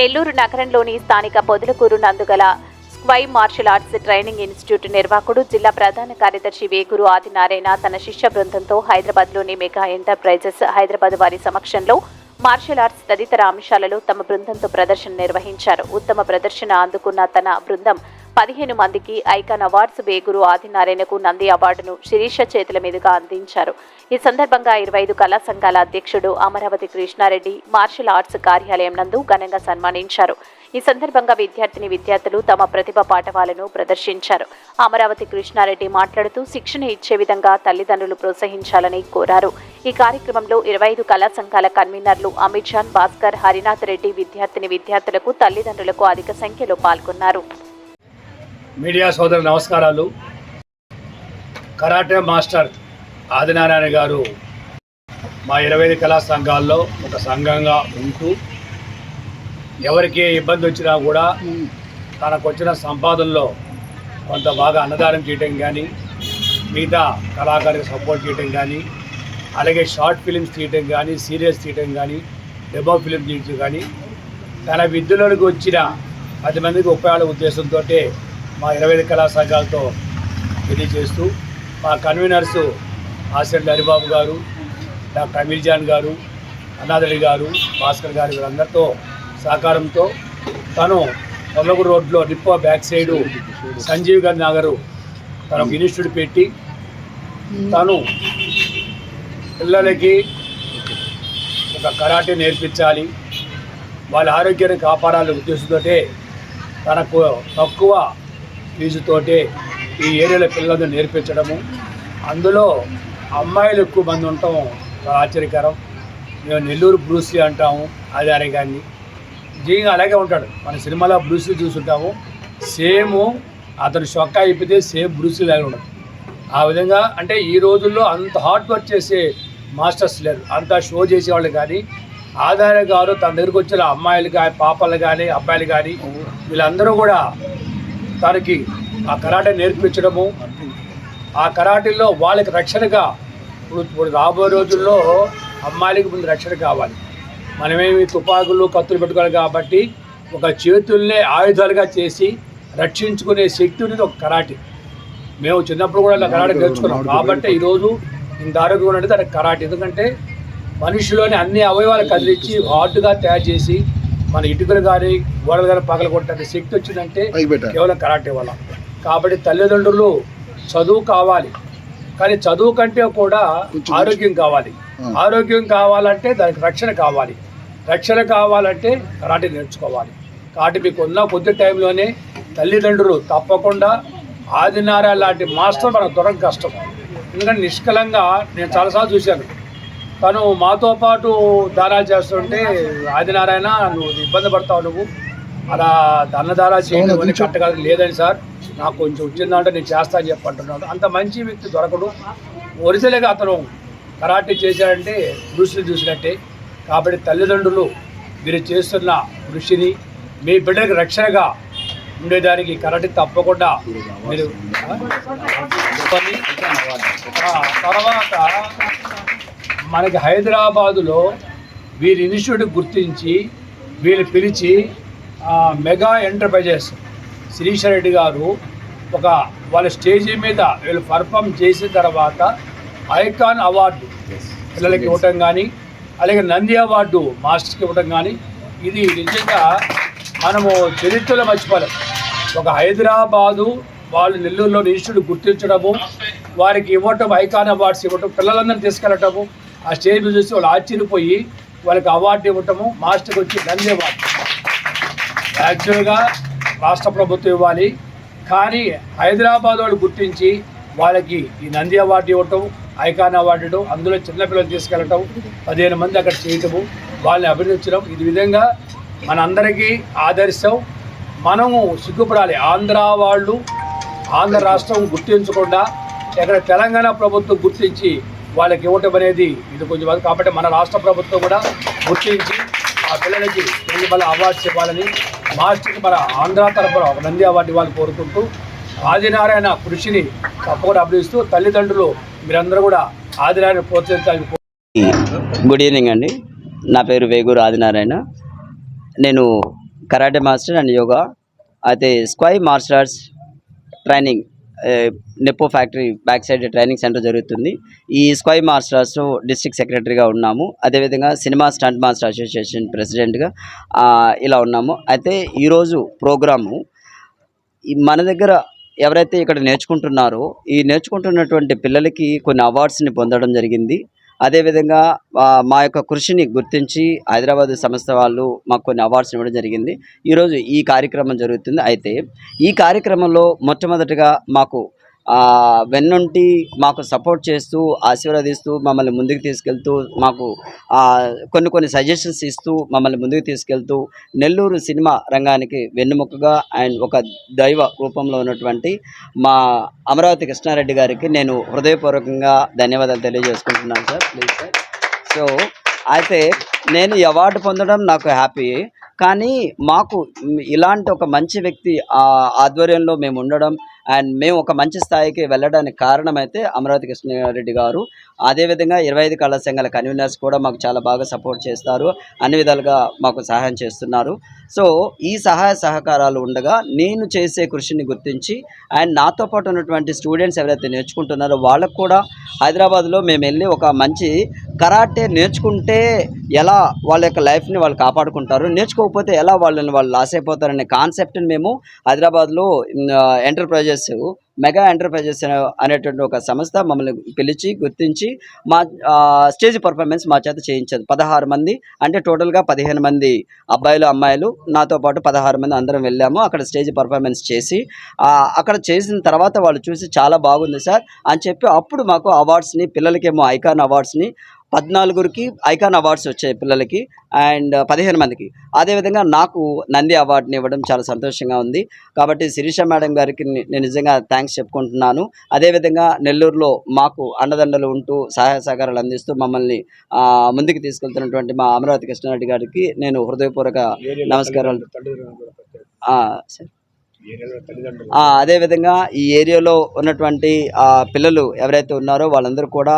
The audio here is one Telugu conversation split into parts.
నెల్లూరు నగరంలోని స్థానిక Podalakuru నందుగల Sqay martial arts training institute నిర్వాహకుడు జిల్లా ప్రధాన కార్యదర్శి వేగురు ఆదినారాయణ తన శిష్య బృందంతో హైదరాబాద్లోని మెగా ఎంటర్ప్రైజెస్ హైదరాబాద్ వారి సమక్షంలో మార్షల్ ఆర్ట్స్ తదితర అంశాలలో తమ బృందంతో ప్రదర్శన నిర్వహించారు. ఉత్తమ ప్రదర్శన అందుకున్న తన బృందం పదిహేను మందికి ఐకాన్ అవార్డ్స్ వేగురు ఆదినారాయణకు నంది అవార్డును శిరీష చేతుల మీదుగా అందించారు. ఈ సందర్భంగా ఇరవై ఐదు కళా సంఘాల అధ్యక్షుడు అమరావతి కృష్ణారెడ్డి మార్షల్ ఆర్ట్స్ కార్యాలయం నందు ఘనంగా సన్మానించారు. ఈ సందర్భంగా విద్యార్థిని విద్యార్థులు తమ ప్రతిభ పాఠవాలను ప్రదర్శించారు. అమరావతి కృష్ణారెడ్డి మాట్లాడుతూ శిక్షణ ఇచ్చే విధంగా తల్లిదండ్రులు ప్రోత్సహించాలని కోరారు. ఈ కార్యక్రమంలో ఇరవై ఐదు కళా సంఘాల కన్వీనర్లు అమిత్ జాన్ భాస్కర్ హరినాథ్ రెడ్డి విద్యార్థిని విద్యార్థులకు తల్లిదండ్రులకు అధిక సంఖ్యలో పాల్గొన్నారు. మీడియా సోదరు నమస్కారాలు. కరాటే మాస్టర్ ఆదినారాయణ గారు మా ఇరవై ఐదు కళా సంఘాల్లో ఒక సంఘంగా ఉంటూ ఎవరికి ఇబ్బంది వచ్చినా కూడా తనకు వచ్చిన సంపాదనలో కొంత బాగా అన్నదానం చేయటం కానీ మిగతా కళాకారులకు సపోర్ట్ చేయటం కానీ అలాగే షార్ట్ ఫిలిమ్స్ తీయటం కానీ సీరియల్స్ తీయటం కానీ డెబో ఫిలిం తీయటం కానీ తన విద్యలోనికి వచ్చిన పది మందికి ఉపయోగాల ఉద్దేశంతో మా ఇరవై ఐదు కళా సంఘాలతో తెలియజేస్తూ మా కన్వీనర్స్ ఆసిరెడ్డి హరిబాబు గారు డాక్టర్ అమీర్ జాన్ గారు అన్నాదరి గారు భాస్కర్ గారు వీళ్ళందరితో సహకారంతో తను కొల్లగూరు రోడ్లో నిప్పో బ్యాక్ సైడు సంజీవ్ గారి నగరు తన ఒక ఇన్స్టిట్యూట్ పెట్టి తను పిల్లలకి ఒక కరాటే నేర్పించాలి. వాళ్ళ ఆరోగ్యాన్ని కాపాడాలనే ఉద్దేశంతో తనకు తక్కువ ఫీజుతోటే ఈ ఏరియాలో పిల్లలను నేర్పించడము. అందులో అమ్మాయిలు ఎక్కువ మంది ఉండటం చాలా ఆశ్చర్యకరం. మేము నెల్లూరు బ్రూసీ అంటాము ఆధారే గారిని. జీగా అలాగే ఉంటాడు. మన సినిమాలో బ్రూసీ చూసుంటాము సేమ్ అతను షొక్కా ఇప్పితే సేమ్ బ్రూసీ లాగా ఉండదు. ఆ విధంగా అంటే ఈ రోజుల్లో అంత హార్డ్ వర్క్ చేసే మాస్టర్స్ లేరు. అంత షో చేసేవాళ్ళు కానీ ఆధార గారు తన దగ్గరికి వచ్చిన అమ్మాయిలు కానీ పాపలు కానీ అబ్బాయిలు కానీ వీళ్ళందరూ కూడా తనకి ఆ కరాటే నేర్పించడము ఆ కరాటీలో వాళ్ళకి రక్షణగా ఇప్పుడు ఇప్పుడు రాబోయే రోజుల్లో అమ్మాయిలకి ముందు రక్షణ కావాలి. మనమేమి తుపాకులు కత్తులు పెట్టుకోవాలి కాబట్టి ఒక చేతుల్నే ఆయుధాలుగా చేసి రక్షించుకునే శక్తి ఉన్నది ఒక కరాటే. మేము చిన్నప్పుడు కూడా ఇలా కరాటే నేర్చుకున్నాం. కాబట్టి ఈరోజు ఇంత ఆరోగ్యం ఉన్నది దానికి కరాటే. ఎందుకంటే మనిషిలోని అన్ని అవయవాలు కదిలించి హార్డ్గా తయారు చేసి మన ఇటుకలు కానీ గోడలు కానీ పగల కొట్టే శక్తి వచ్చిందంటే కేవలం కరాటే వల్ల. కాబట్టి తల్లిదండ్రులు చదువు కావాలి. కానీ చదువు కంటే కూడా ఆరోగ్యం కావాలి. ఆరోగ్యం కావాలంటే దానికి రక్షణ కావాలి. రక్షణ కావాలంటే కరాటే నేర్చుకోవాలి. కాబట్టి మీకు ఉన్న కొద్ది టైంలోనే తల్లిదండ్రులు తప్పకుండా ఆదినారా లాంటి మాస్టర్ మనకు దొరక కష్టం. ఎందుకంటే నిష్కలంగా నేను చాలాసార్లు చూశాను. తను మాతో పాటు దానాలు చేస్తుంటే ఆదినారాయణ నువ్వు ఇబ్బంది పడతావు నువ్వు. అలా అన్నదారా చేయడం అని కట్టగలదు లేదని సార్ నాకు కొంచెం వచ్చిందంటే నేను చేస్తా అని చెప్పి అంటున్నాడు. అంత మంచి వ్యక్తి దొరకడు. ఒరిజినల్గా అతను కరాటే చేశాడంటే కృషిని చూసినట్టే. కాబట్టి తల్లిదండ్రులు మీరు చేస్తున్న కృషిని మీ బిడ్డకి రక్షణగా ఉండేదానికి కరాటే తప్పకుండా మీరు తర్వాత మనకి హైదరాబాదులో వీరి ఇన్స్టిట్యూట్ గుర్తించి వీళ్ళు పిలిచి మెగా ఎంటర్ప్రైజెస్. శిరీష రెడ్డి గారు ఒక వాళ్ళ స్టేజీ మీద వీళ్ళు పర్ఫామ్ చేసిన తర్వాత ఐకాన్ అవార్డు పిల్లలకి ఇవ్వటం కానీ అలాగే నంది అవార్డు మాస్టర్కి ఇవ్వటం కానీ ఇది నిజంగా మనము చరిత్రలో మర్చిపోలేం. ఒక హైదరాబాదు వాళ్ళు నెల్లూరులో ఇన్స్టిట్యూట్ గుర్తించడము వారికి ఇవ్వటం ఐకాన్ అవార్డ్స్ ఇవ్వటం పిల్లలందరినీ తీసుకెళ్ళటము ఆ స్టేజ్ మీద చూసి వాళ్ళు ఆశ్చర్యపోయి వాళ్ళకి అవార్డు ఇవ్వటము మాస్టర్కి వచ్చి నంది అవార్డు యాక్చువల్గా రాష్ట్ర ప్రభుత్వం ఇవ్వాలి. కానీ హైదరాబాద్ వాళ్ళు గుర్తించి వాళ్ళకి ఈ నంది అవార్డు ఇవ్వటం ఐకాన్ అవార్డు ఇవ్వడం అందులో చిన్నపిల్లలు తీసుకెళ్ళటం పదిహేను మంది అక్కడ చేయటము వాళ్ళని అభినందించడం. ఇది విధంగా మనందరికీ ఆదర్శం మనము సిగ్గుపడాలి. ఆంధ్ర వాళ్ళు ఆంధ్ర రాష్ట్రం గుర్తించకుండా ఇక్కడ తెలంగాణ ప్రభుత్వం గుర్తించి వాళ్ళకి ఇవ్వటం అనేది ఇది కొంచెం బాధ. కాబట్టి మన రాష్ట్ర ప్రభుత్వం కూడా గుర్తించి ఆ పిల్లలకి తెలుగు బల అవార్డ్స్ ఇవ్వాలని మాస్టర్కి మన ఆంధ్ర తరపున ఒక నంది అవార్డు ఇవ్వాలని కోరుకుంటూ ఆదినారాయణ కృషిని తప్పకుండా అభినందిస్తూ తల్లిదండ్రులు మీరందరూ కూడా ఆదినారాయణ ప్రోత్సహించాలని గుడ్ ఈవినింగ్ అండి నా పేరు వేగూరు ఆదినారాయణ నేను కరాటే మాస్టర్ అండ్ యోగా అయితే Sqay martial arts training నెప్పో factory back side training centre జరుగుతుంది. ఈ స్క్వై మాస్టర్స్ డిస్ట్రిక్ట్ సెక్రటరీగా ఉన్నాము. అదేవిధంగా సినిమా స్టంట్ మాస్టర్ అసోసియేషన్ ప్రెసిడెంట్గా ఇలా ఉన్నాము. అయితే ఈరోజు ప్రోగ్రాము మన దగ్గర ఎవరైతే ఇక్కడ నేర్చుకుంటున్నారో ఈ నేర్చుకుంటున్నటువంటి పిల్లలకి కొన్ని అవార్డ్స్ని పొందడం జరిగింది. అదేవిధంగా మా యొక్క కృషిని గుర్తించి హైదరాబాద్ సంస్థ వాళ్ళు మాకు కొన్ని అవార్డ్స్ ఇవ్వడం జరిగింది. ఈరోజు ఈ కార్యక్రమం జరుగుతుంది. అయితే ఈ కార్యక్రమంలో మొట్టమొదటిగా మాకు వెన్నుంటి మాకు సపోర్ట్ చేస్తూ ఆశీర్వదిస్తూ మమ్మల్ని ముందుకు తీసుకెళ్తూ మాకు కొన్ని కొన్ని సజెషన్స్ ఇస్తూ మమ్మల్ని ముందుకు తీసుకెళ్తూ నెల్లూరు సినిమా రంగానికి వెన్నుముకగా అండ్ ఒక దైవ రూపంలో ఉన్నటువంటి మా అమరావతి కృష్ణారెడ్డి గారికి నేను హృదయపూర్వకంగా ధన్యవాదాలు తెలియజేసుకుంటున్నాను సార్ ప్లీజ్ సార్. సో అయితే నేను ఈ అవార్డు పొందడం నాకు హ్యాపీ కానీ మాకు ఇలాంటి ఒక మంచి వ్యక్తి ఆ ఆధ్వర్యంలో మేము ఉండడం అండ్ మేము ఒక మంచి స్థాయికి వెళ్ళడానికి కారణమైతే అమరావతి కృష్ణారెడ్డి గారు. అదేవిధంగా ఇరవై ఐదు కళా సంఘాల కన్వీనర్స్ కూడా మాకు చాలా బాగా సపోర్ట్ చేస్తారు. అన్ని విధాలుగా మాకు సహాయం చేస్తున్నారు. సో ఈ సహాయ సహకారాలు ఉండగా నేను చేసే కృషిని గుర్తించి అండ్ నాతో పాటు ఉన్నటువంటి స్టూడెంట్స్ ఎవరైతే నేర్చుకుంటున్నారో వాళ్ళకు కూడా హైదరాబాద్లో మేము వెళ్ళి ఒక మంచి కరాటే నేర్చుకుంటే ఎలా వాళ్ళ యొక్క లైఫ్ని వాళ్ళు కాపాడుకుంటారు నేర్చుకోకపోతే ఎలా వాళ్ళని వాళ్ళు లాస్ అయిపోతారనే కాన్సెప్ట్ని మేము హైదరాబాద్లో ఎంటర్ప్రైజ్ ఎంటర్ప్రైజెస్ మెగా ఎంటర్ప్రైజెస్ అనేటువంటి ఒక సంస్థ మమ్మల్ని పిలిచి గుర్తించి మా స్టేజ్ పర్ఫార్మెన్స్ మా చేత చేయించదు పదహారు మంది అంటే టోటల్గా పదిహేను మంది అబ్బాయిలు అమ్మాయిలు నాతో పాటు పదహారు మంది అందరం వెళ్ళాము. అక్కడ స్టేజ్ పర్ఫార్మెన్స్ చేసి అక్కడ చేసిన తర్వాత వాళ్ళు చూసి చాలా బాగుంది సార్ అని చెప్పి అప్పుడు మాకు అవార్డ్స్ని పిల్లలకేమో ఐకాన్ అవార్డ్స్ని పద్నాలుగురికి ఐకాన్ అవార్డ్స్ వచ్చాయి పిల్లలకి అండ్ పదిహేను మందికి. అదేవిధంగా నాకు నంది అవార్డుని ఇవ్వడం చాలా సంతోషంగా ఉంది. కాబట్టి శిరీష మేడం గారికి నేను నిజంగా థ్యాంక్స్ చెప్పుకుంటున్నాను అదేవిధంగా నెల్లూరులో మాకు అండదండలు ఉంటూ సహాయ సహకారాలు అందిస్తూ మమ్మల్ని ముందుకు తీసుకెళ్తున్నటువంటి మా అమరావతి కృష్ణారెడ్డి గారికి నేను హృదయపూర్వక నమస్కారాలు. సరే. అదేవిధంగా ఈ ఏరియాలో ఉన్నటువంటి పిల్లలు ఎవరైతే ఉన్నారో వాళ్ళందరూ కూడా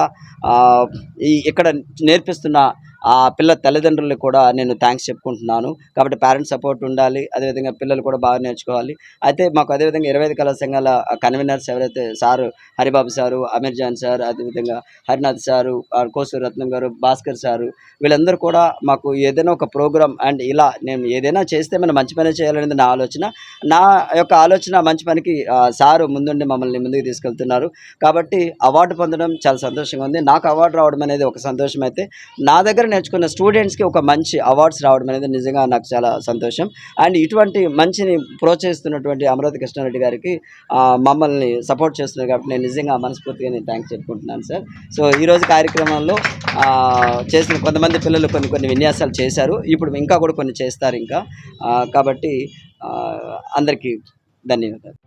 ఈ ఇక్కడ నేర్పిస్తున్న ఆ పిల్ల తల్లిదండ్రులకు కూడా నేను థ్యాంక్స్ చెప్పుకుంటున్నాను. కాబట్టి పేరెంట్స్ సపోర్ట్ ఉండాలి అదేవిధంగా పిల్లలు కూడా బాగా నేర్చుకోవాలి. అయితే మాకు అదేవిధంగా ఇరవై ఐదు కళా సంఘాల కన్వీనర్స్ ఎవరైతే sir Haribabu sir Ameer Jan sir అదేవిధంగా హరినాథ్ సారు ఆ, కోసూరు రత్నం గారు భాస్కర్ సారు వీళ్ళందరూ కూడా మాకు ఏదైనా ఒక ప్రోగ్రామ్ అండ్ ఇలా నేను ఏదైనా చేస్తే మనం మంచి పని చేయాలనేది నా ఆలోచన. నా యొక్క ఆలోచన మంచి పనికి సారు ముందుండి మమ్మల్ని ముందుకు తీసుకెళ్తున్నారు. కాబట్టి అవార్డు పొందడం చాలా సంతోషంగా ఉంది. నాకు అవార్డు రావడం అనేది ఒక సంతోషం అయితే నా దగ్గర నేర్చుకున్న స్టూడెంట్స్కి ఒక మంచి అవార్డ్స్ రావడం అనేది నిజంగా నాకు చాలా సంతోషం. అండ్ ఇటువంటి మంచిని ప్రోత్సహిస్తున్నటువంటి అమరావతి కృష్ణారెడ్డి గారికి మమ్మల్ని సపోర్ట్ చేస్తున్నారు కాబట్టి నేను నిజంగా మనస్ఫూర్తిగా నేను థ్యాంక్స్ చెప్పుకుంటున్నాను సార్. సో ఈరోజు కార్యక్రమంలో చేసిన కొంతమంది పిల్లలు కొన్ని కొన్ని విన్యాసాలు చేశారు. ఇప్పుడు ఇంకా కూడా కొన్ని చేస్తారు ఇంకా. కాబట్టి అందరికీ ధన్యవాదాలు.